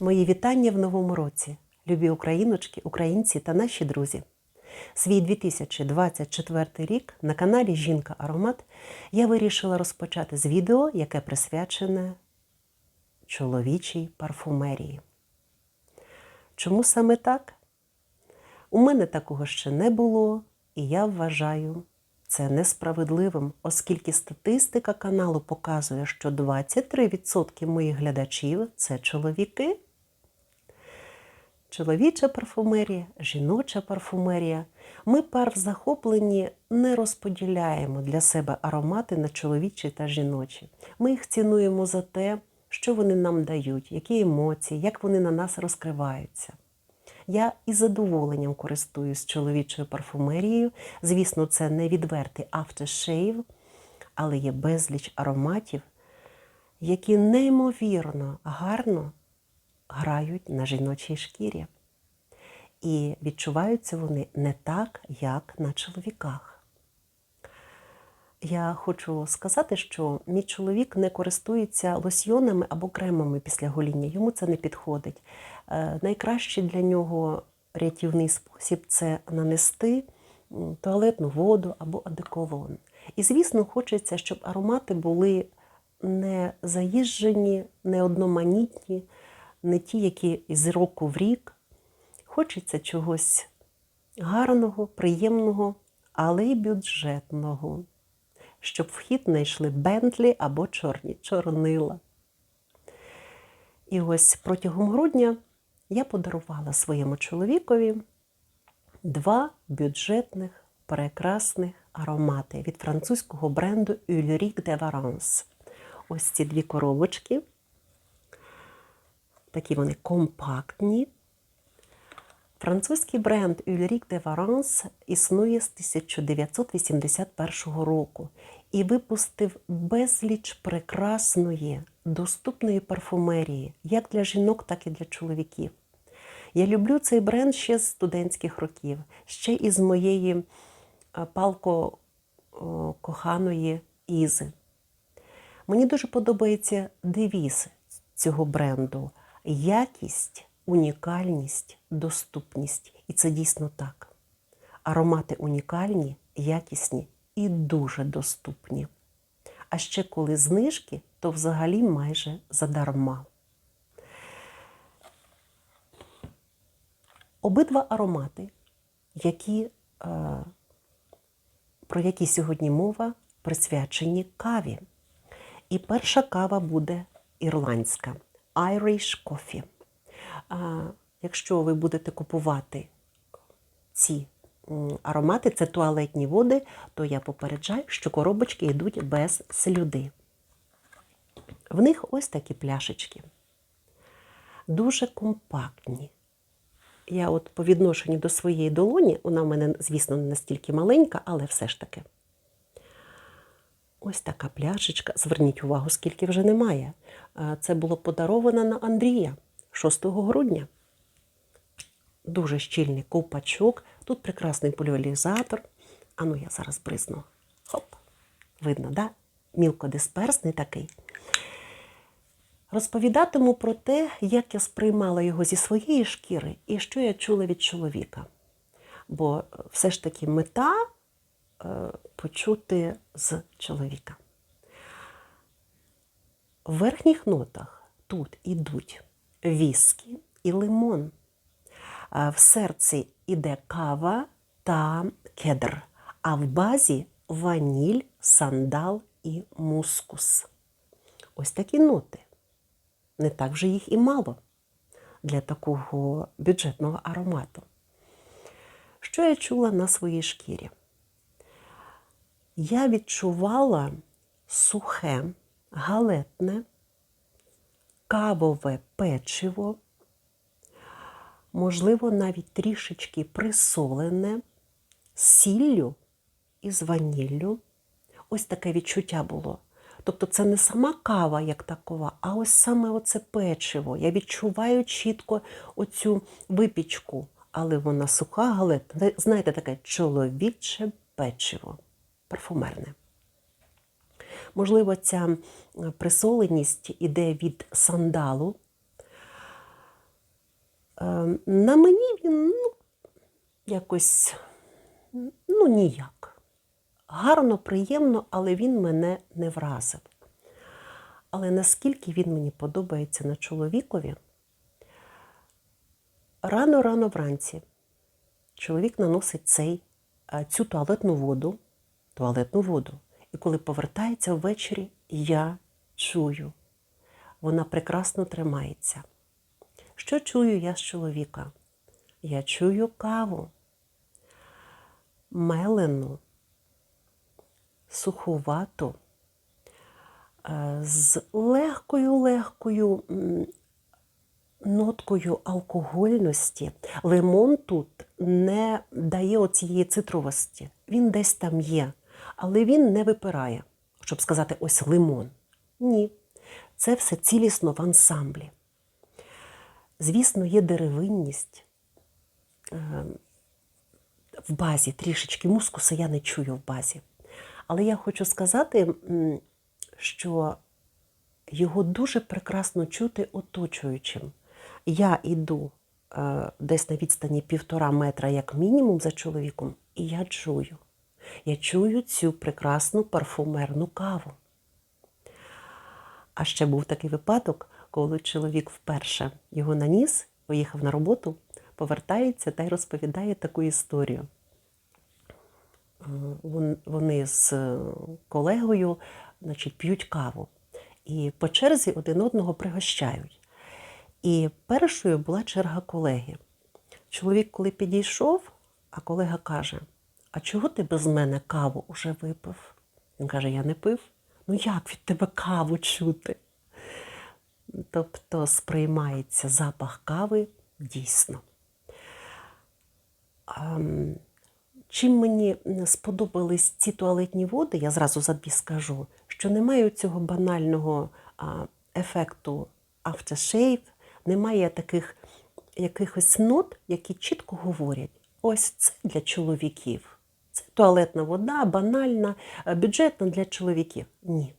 Мої вітання в новому році, любі україночки, українці та наші друзі. Свій 2024 рік на каналі Жінка Аромат я вирішила розпочати з відео, яке присвячене чоловічій парфумерії. Чому саме так? У мене такого ще не було, і я вважаю це несправедливим, оскільки статистика каналу показує, що 23% моїх глядачів це чоловіки. Чоловіча парфумерія, жіноча парфумерія. Ми пар в захопленні не розподіляємо для себе аромати на чоловічі та жіночі. Ми їх цінуємо за те, що вони нам дають, які емоції, як вони на нас розкриваються. Я із задоволенням користуюсь чоловічою парфумерією. Звісно, це не відвертий aftershave, але є безліч ароматів, які неймовірно гарно грають на жіночій шкірі. І відчуваються вони не так, як на чоловіках. Я хочу сказати, що мій чоловік не користується лосьйонами або кремами після гоління. Йому це не підходить. Е, Найкращий для нього рятівний спосіб це нанести туалетну воду або одеколон. І, звісно, хочеться, щоб аромати були не заїжджені, не одноманітні, не ті, які з року в рік. Хочеться чогось гарного, приємного, але й бюджетного щоб в хід не йшли Бентлі або чорні чорнила. І ось протягом грудня я подарувала своєму чоловікові два бюджетних прекрасних аромати від французького бренду Ulric de Varence. Ось ці дві коробочки. Такі вони компактні. Французький бренд Ulric de Varence існує з 1981 року і випустив безліч прекрасної, доступної парфумерії, як для жінок, так і для чоловіків. Я люблю цей бренд ще з студентських років, ще із моєї е, палко коханої Ізи. Мені дуже подобається девіз цього бренду якість унікальність, доступність. І це дійсно так. Аромати унікальні, якісні і дуже доступні. А ще коли знижки, то взагалі майже задарма. Обидва аромати, які, е, про які сьогодні мова, присвячені каві. І перша кава буде ірландська Irish Coffee. А якщо ви будете купувати ці аромати, це туалетні води, то я попереджаю, що коробочки йдуть без слюди. В них ось такі пляшечки. Дуже компактні. Я от по відношенню до своєї долоні, вона в мене, звісно, не настільки маленька, але все ж таки. Ось така пляшечка. Зверніть увагу, скільки вже немає. Це було подаровано на Андрія. 6 грудня. Дуже щільний ковпачок. Тут прекрасний поляризатор. А ну я зараз бризну. Хоп. Видно, да? Мілкодисперсний такий. Розповідатиму про те, як я сприймала його зі своєї шкіри і що я чула від чоловіка. Бо все ж таки мета е, почути з чоловіка. В верхніх нотах тут ідуть віскі і лимон. В серці іде кава та кедр, а в базі ваніль, сандал і мускус. Ось такі ноти. Не так вже їх і мало для такого бюджетного аромату. Що я чула на своїй шкірі? Я відчувала сухе, галетне кавове печиво, можливо, навіть трішечки присолене, з сіллю і з ваніллю. Ось таке відчуття було. Тобто це не сама кава, як такова, а ось саме оце печиво. Я відчуваю чітко оцю випічку, але вона суха, але, знаєте, таке чоловіче печиво, парфумерне. Можливо, ця присоленість іде від сандалу. Е, на мені він ну, якось ну, ніяк. Гарно, приємно, але він мене не вразив. Але наскільки він мені подобається на чоловікові, рано-рано вранці чоловік наносить цей, цю туалетну воду, туалетну воду. І коли повертається ввечері, я чую, вона прекрасно тримається. Що чую я з чоловіка? Я чую каву, мелену, суховату, е, з легкою-легкою ноткою алкогольності. Лимон тут не дає оцієї цитровості. Він десь там є, але він не випирає, щоб сказати ось лимон. Ні. Це все цілісно в ансамблі. Звісно, є деревинність. Е, В базі трішечки мускуса я не чую в базі. Але я хочу сказати, що його дуже прекрасно чути оточуючим. Я йду е, десь на відстані півтора метра, як мінімум, за чоловіком, і я чую. Я чую цю прекрасну парфумерну каву. А ще був такий випадок, коли чоловік вперше його наніс, поїхав на роботу, повертається та й розповідає таку історію. Вони з колегою значить, п'ють каву і по черзі один одного пригощають. І першою була черга колеги. Чоловік, коли підійшов, а колега каже: А чого ти без мене каву уже випив? Він каже: Я не пив. Ну як від тебе каву чути? Тобто сприймається запах кави дійсно. Ам, Чим мені сподобались ці туалетні води, я зразу за дві скажу, що немає цього банального а, ефекту aftershave, немає таких якихось нот, які чітко говорять: ось це для чоловіків. Це туалетна вода, банальна, е, бюджетна для чоловіків. Ні,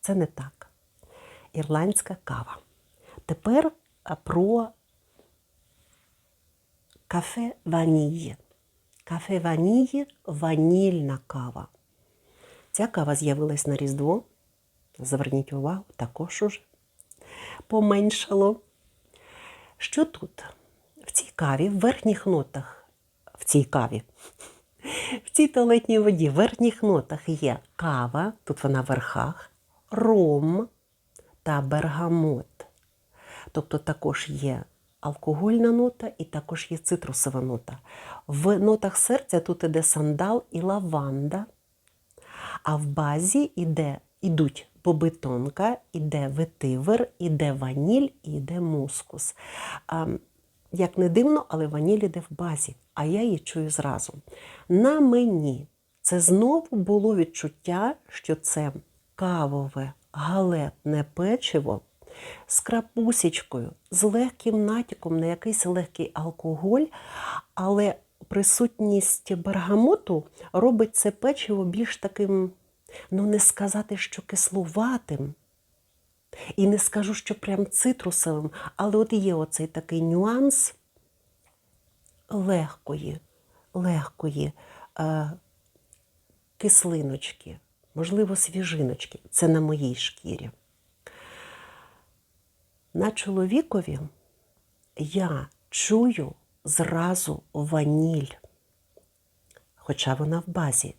це не так. Ірландська кава. Тепер про кафе ванії. Кафе ванії ванільна кава. Ця кава з'явилась на Різдво. Зверніть увагу, також уже поменшало. Що тут? В цій каві, в верхніх нотах, в цій каві, в цій туалетній воді, в верхніх нотах є кава, тут вона в верхах, ром та бергамот. Тобто також є алкогольна нота і також є цитрусова нота. В нотах серця тут іде сандал і лаванда, а в базі іде, ідуть бобитонка, іде ветивер, іде ваніль і йде мускус. Як не дивно, але ваніль іде в базі, а я її чую зразу. На мені це знову було відчуття, що це кавове галетне печиво з крапусічкою, з легким натяком на якийсь легкий алкоголь, але присутність бергамоту робить це печиво більш таким, ну не сказати, що кислуватим. І не скажу, що прям цитрусовим, але от є оцей такий нюанс легкої, легкої е, кислиночки, можливо, свіжиночки. Це на моїй шкірі. На чоловікові я чую зразу ваніль, хоча вона в базі.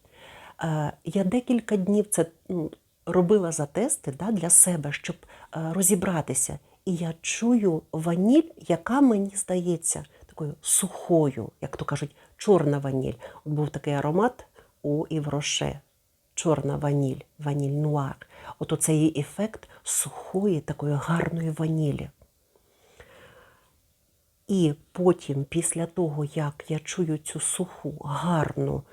Е, Я декілька днів це ну, робила за тести да, для себе, щоб розібратися. І я чую ваніль, яка мені здається такою сухою, як то кажуть, чорна ваніль. От був такий аромат у Івроше. Чорна ваніль, ваніль нуар. От оцей ефект сухої, такої гарної ванілі. І потім, після того, як я чую цю суху, гарну,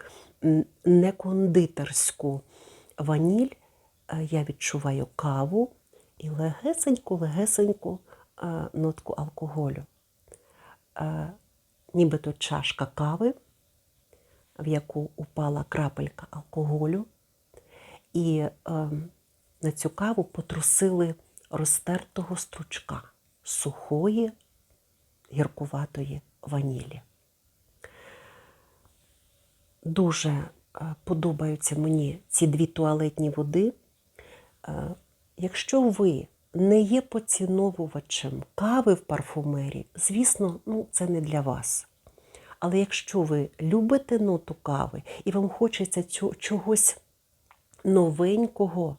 м, не кондитерську ваніль, е, я відчуваю каву і легесеньку-легесеньку е, нотку алкоголю. Е, Нібито чашка кави, в яку упала крапелька алкоголю, і е, на цю каву потрусили розтертого стручка сухої гіркуватої ванілі. Дуже е, подобаються мені ці дві туалетні води. Якщо ви не є поціновувачем кави в парфумерії, звісно, ну, це не для вас. Але якщо ви любите ноту кави і вам хочеться чогось новенького,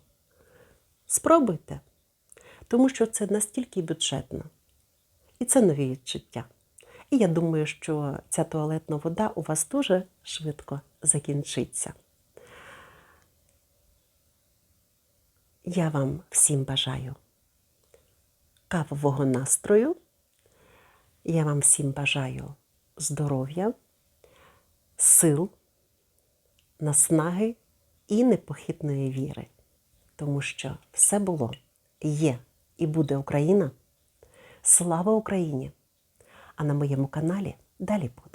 спробуйте. Тому що це настільки бюджетно. І це нові відчуття. І я думаю, що ця туалетна вода у вас дуже швидко закінчиться. Я вам всім бажаю кавового настрою. Я вам всім бажаю здоров'я, сил, наснаги і непохитної віри. Тому що все було, є і буде Україна. Слава Україні! А на моєму каналі далі буде.